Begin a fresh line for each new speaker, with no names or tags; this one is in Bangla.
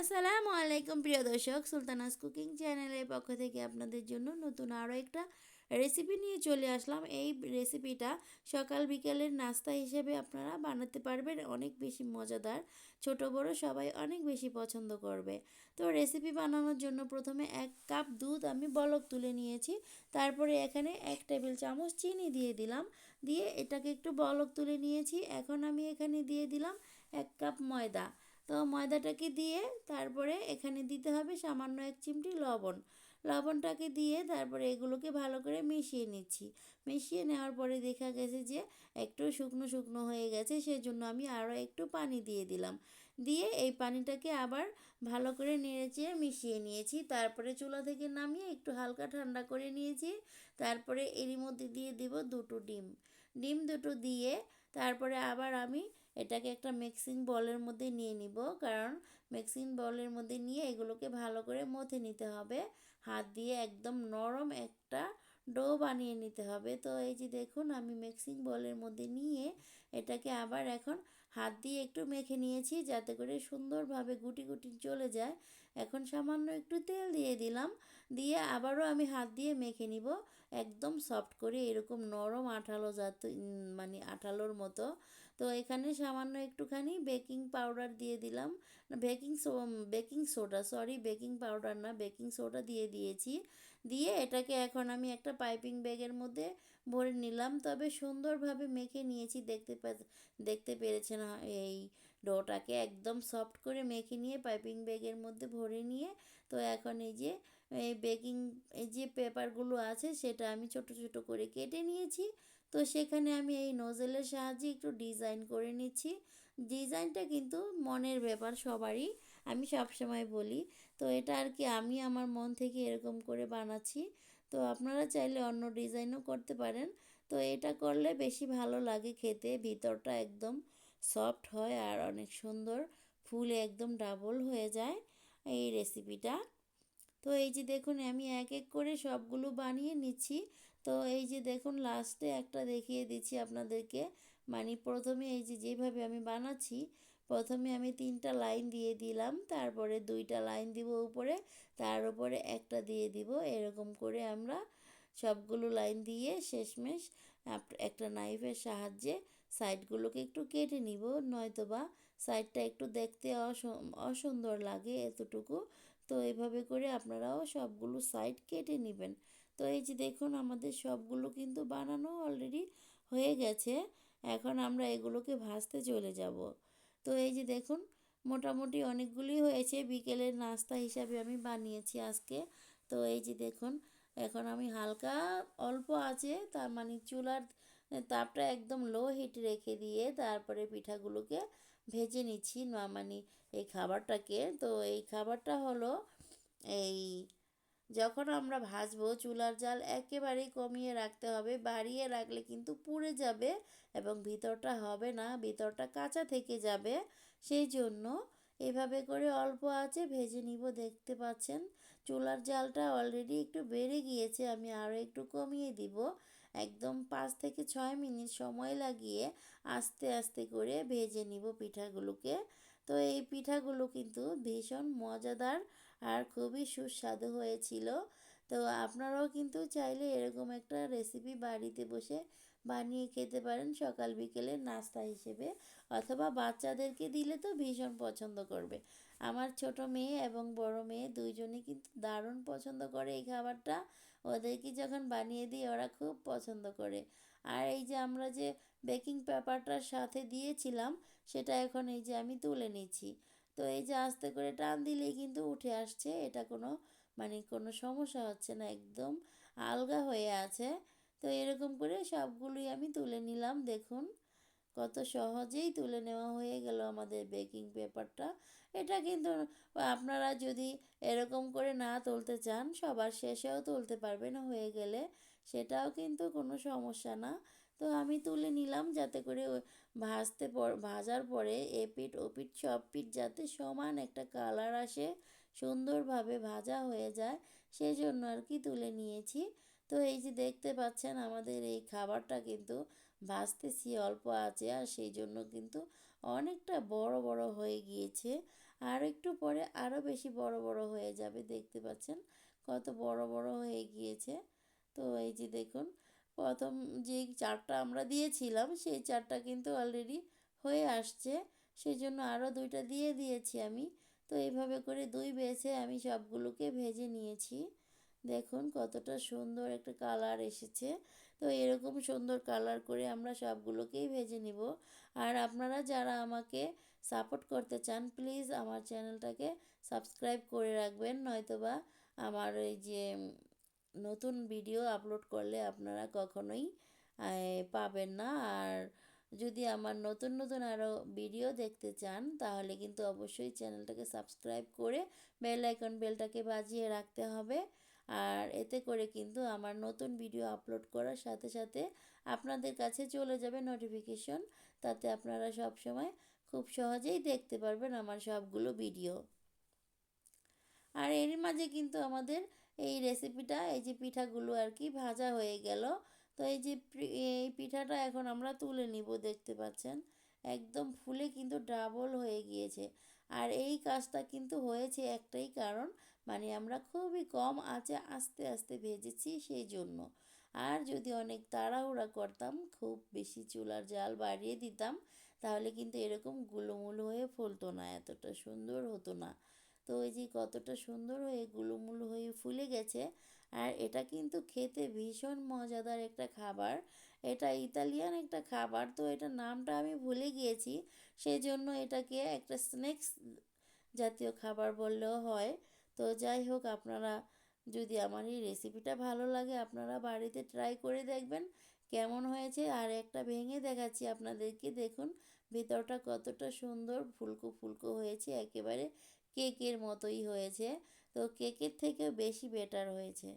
আসসালামু আলাইকুম প্রিয় দর্শক, সুলতানাস কুকিং চ্যানেলের পক্ষ থেকে আপনাদের জন্য নতুন আরও একটা রেসিপি নিয়ে চলে আসলাম। এই রেসিপিটা সকাল বিকেলের নাস্তা হিসেবে আপনারা বানাতে পারবেন, অনেক বেশি মজাদার। ছোট, বড় সবাই অনেক বেশি পছন্দ করবে। তো রেসিপি বানানোর জন্য প্রথমে এক কাপ দুধ আমি বলক তুলে নিয়েছি, তারপরে এখানে এক টেবিল চামচ চিনি দিয়ে দিলাম, দিয়ে এটাকে একটু বলক তুলে নিয়েছি। এখন আমি এখানে দিয়ে দিলাম এক কাপ ময়দা। তো ময়দাটাকে দিয়ে তারপরে এখানে দিতে হবে সামান্য এক চিমটি লবণ। লবণটাকে দিয়ে তারপরে এগুলোকে ভালো করে মিশিয়ে নিচ্ছি। মিশিয়ে নেওয়ার পরে দেখা গেছে যে একটু শুকনো শুকনো হয়ে গেছে, সেজন্য আমি আরও একটু পানি দিয়ে দিলাম। দিয়ে এই পানিটাকে আবার ভালো করে নেড়েচেড়ে মিশিয়ে নিয়েছি। তারপরে চুলা থেকে নামিয়ে একটু হালকা ঠান্ডা করে নিয়েছি। তারপরে এরই মধ্যে দিয়ে দিব দুটো ডিম। ডিম দুটো দিয়ে তারপরে আবার আমি এটাকে একটা মিক্সিং বলের মধ্যে নিয়ে নিব। কারণ মিক্সিং বলের মধ্যে নিয়ে এগুলোকে ভালো করে মথে নিতে হবে। হাত দিয়ে একদম নরম একটা ডো বানিয়ে নিতে হবে। তো এই যে দেখুন, আমি মিক্সিং বলের মধ্যে নিয়ে এটাকে আবার এখন হাত দিয়ে একটু মেখে নিয়েছি যাতে করে সুন্দরভাবে গুটি গুটি চলে যায়। এখন সামান্য একটু তেল দিয়ে দিলাম। দিয়ে আবারও আমি হাত দিয়ে মেখে নিব। একদম সফট করে এরকম নরম আঠালো জাত মানে আঠালোর মতো। তো এখানে সামান্য একটুখানি বেকিং পাউডার দিয়ে দিলাম। Baking baking soda, sorry, baking powder না, বেকিং সোডা দিয়ে দিয়েছি। দিয়ে এটাকে এখন আমি একটা পাইপিং ব্যাগের মধ্যে ভরে নিলাম। তবে সুন্দরভাবে মেখে নিয়েছি। দেখতে দেখতে পেরেছেন এই ডোটাকে একদম সফট করে মেখে নিয়ে পাইপিং ব্যাগের মধ্যে ভরে নিয়ে, তো এখন এই যে, এই বেকিং, এই যে পেপারগুলো আছে সেটা আমি ছোট ছোট করে কেটে নিয়েছি। তো সেখানে আমি এই নোজেলের সাহায্যে একটু ডিজাইন করে নিচ্ছি। ডিজাইনটা কিন্তু মনের ব্যাপার সবারই, আমি সবসময় বলি। তো এটা আর কি আমি আমার মন থেকে এরকম করে বানাচ্ছি। তো আপনারা চাইলে অন্য ডিজাইনও করতে পারেন। তো এটা করলে বেশি ভালো লাগে খেতে, ভিতরটা একদম সফট হয় আর অনেক সুন্দর ফুলে একদম ডাবল হয়ে যায় এই রেসিপিটা তো এই যে দেখুন, আমি এক এক করে সবগুলো বানিয়ে নিচ্ছি। তো এই যে দেখুন লাস্টে একটা দেখিয়ে দিচ্ছি আপনাদেরকে। মানে প্রথমে এই যে যেভাবে আমি বানাচ্ছি, প্রথমে আমি তিনটা লাইন দিয়ে দিলাম, তারপরে দুইটা লাইন দিব উপরে, তার উপরে একটা দিয়ে দিব। এরকম করে আমরা সবগুলো লাইন দিয়ে শেষমেশ একটা নাইফের সাহায্যে সাইডগুলোকে একটু কেটে নিব নয়তো বা সাইডটা একটু দেখতে অসুন্দর লাগে এতটুকু। তো এইভাবে করে আপনারাও সবগুলো সাইড কেটে নেবেন। তো এই যে দেখুন আমাদের সবগুলো কিন্তু বানানো অলরেডি হয়ে গেছে, এখন আমরা এগুলোকে ভাজতে চলে যাব। তো এই যে দেখুন মোটামুটি অনেকগুলি হয়েছে, বিকেলের নাস্তা হিসাবে আমি বানিয়েছি আজকে। তো এই যে দেখুন এখন আমি হালকা অল্প আছে, তার মানে চুলার তাপটা একদম লো হিট রেখে দিয়ে তারপরে পিঠাগুলোকে ভেজে নিচ্ছি। মানে এই খাবারটাকে, তো এই খাবারটা হলো এই যখন আমরা ভাজবো চুলার জাল একেবারেই কমিয়ে রাখতে হবে, বাড়িয়ে রাখলে কিন্তু পুড়ে যাবে এবং ভিতরটা হবে না, ভিতরটা কাঁচা থেকে যাবে। সেই জন্য এভাবে করে অল্প আছে, ভেজে নিব, দেখতে পাচ্ছেন। চুলার জালটা অলরেডি একটু বেড়ে গিয়েছে, আমি আরও একটু কমিয়ে দিব। একদম পাঁচ থেকে ছয় মিনিট সময় লাগিয়ে আস্তে আস্তে করে ভেজে নিব পিঠাগুলোকে। তো এই পিঠাগুলো কিন্তু ভীষণ মজাদার আর খুবই সুস্বাদু হয়েছিল। তো আপনারাও কিন্তু চাইলে এরকম একটা রেসিপি বাড়িতে বসে বানিয়ে খেতে পারেন সকাল বিকেলে নাস্তা হিসেবে, অথবা বাচ্চাদেরকে দিলে তো ভীষণ পছন্দ করবে। আমার ছোট মেয়ে এবং বড় মেয়ে দুইজনই কিন্তু দারুণ পছন্দ করে এই খাবারটা। ওদেরকে যখন বানিয়ে দিই, ওরা খুব পছন্দ করে। আর এই যে আমরা যে বেকিং পেপারটার সাথে দিয়েছিলাম, সেটা এখন এই যে আমি তুলে নিচ্ছি। তো এই যে আস্তে করে টান দিলেই কিন্তু উঠে আসছে, এটা কোনো মানে কোনো সমস্যা হচ্ছে না, একদম আলগা হয়ে আছে। তো এরকম করে সবগুলোই আমি তুলে নিলাম, দেখুন কত সহজেই তুলে নেওয়া আমাদের বেকিং পেপারটা এটা কিন্তু আপনারা যদি এরকম করে না তুলতে চান, সবার শেষেও তুলতে পারবেন হয়ে গেলে। সেটাও কিন্তু কোনো সমস্যা না। তো আমি তুলে নিলাম যাতে করে ভাজতে পর, ভাজার পরে এ পিঠ ও পিঠ সব পিঠ যাতে সমান একটা কালার আসে, সুন্দরভাবে ভাজা হয়ে যায় সেই জন্য আর কি তুলে নিয়েছি। তো এই যে দেখতে পাচ্ছেন আমাদের এই খাবারটা কিন্তু ভাজতেছি অল্প আছে আর সেই জন্য কিন্তু অনেকটা বড় বড় হয়ে গিয়েছে। আর একটু পরে আরও বেশি বড় বড় হয়ে যাবে, দেখতে পাচ্ছেন কত বড় বড় হয়ে গিয়েছে। তো এই যে দেখুন, প্রথম যে চারটা আমরা দিয়েছিলাম, সেই চারটা কিন্তু অলরেডি হয়ে আসছে। সেই জন্য আরও দুইটা দিয়ে দিয়েছি আমি। তো এইভাবে করে দুই বেছে আমি সবগুলোকে ভেজে নিয়েছি। দেখুন কতটা সুন্দর একটা কালার এসেছে। তো এরকম সুন্দর কালার করে আমরা সবগুলোকেই ভেজে নিব। আর আপনারা যারা আমাকে সাপোর্ট করতে চান, প্লিজ আমার চ্যানেলটাকে সাবস্ক্রাইব করে রাখবেন, নয়তোবা আমার এই যে নতুন ভিডিও আপলোড করলে আপনারা কখনোই পাবেন না। আর যদি আমার নতুন নতুন আরও ভিডিও দেখতে চান, তাহলে কিন্তু অবশ্যই চ্যানেলটাকে সাবস্ক্রাইব করে বেল আইকন, বেলটাকে বাজিয়ে রাখতে হবে। আর এতে করে কিন্তু আমার নতুন ভিডিও আপলোড করার সাথে সাথে আপনাদের কাছে চলে যাবে নোটিফিকেশন তাতে আপনারা সব সময় খুব সহজেই দেখতে পারবেন আমার সবগুলো ভিডিও আর এর মাঝে কিন্তু আমাদের এই রেসিপিটা এই যে পিঠাগুলো আর কি ভাজা হয়ে গেল। তো এই যে এই পিঠাটা এখন আমরা তুলে নিব, দেখতে পাচ্ছেন? একদম ফুলে কিন্তু ডাবল হয়ে গিয়েছে। আর এই কাজটা কিন্তু হয়েছে একটাই কারণ মানে আমরা খুবই কম আঁচে আস্তে আস্তে ভেজেছি সেই জন্য আর যদি অনেক তাড়াহুড়া করতাম, খুব বেশি চুলার জাল বাড়িয়ে দিতাম, তাহলে কিন্তু এরকম গুলোমুলো হয়ে ফুলতো না, এতটা সুন্দর হতো না। তো ওই যে কতটা সুন্দর হয়ে গুলোমুলো হয়ে ফুলে গেছে, আর এটা কিন্তু খেতে ভীষণ মজাদার একটা খাবার। এটা ইতালিয়ান একটা খাবার, তো এটা নামটা আমি ভুলে গিয়েছি। সেই জন্য এটাকে একটা স্ন্যাক্স জাতীয় খাবার বললেও হয়। তো যাই হোক, আপনারা যদি আমার এই রেসিপিটা ভালো লাগে, আপনারা বাড়িতে ট্রাই করে দেখবেন কেমন হয়েছে। আর একটা ভেঙে দেখাচ্ছি আপনাদেরকে, দেখুন ভিতরটা কতটা সুন্দর ফুলকো ফুলকো হয়েছে, একেবারে কেকের মতোই হয়েছে। তো কেকের থেকেও বেশি বেটার হয়েছে।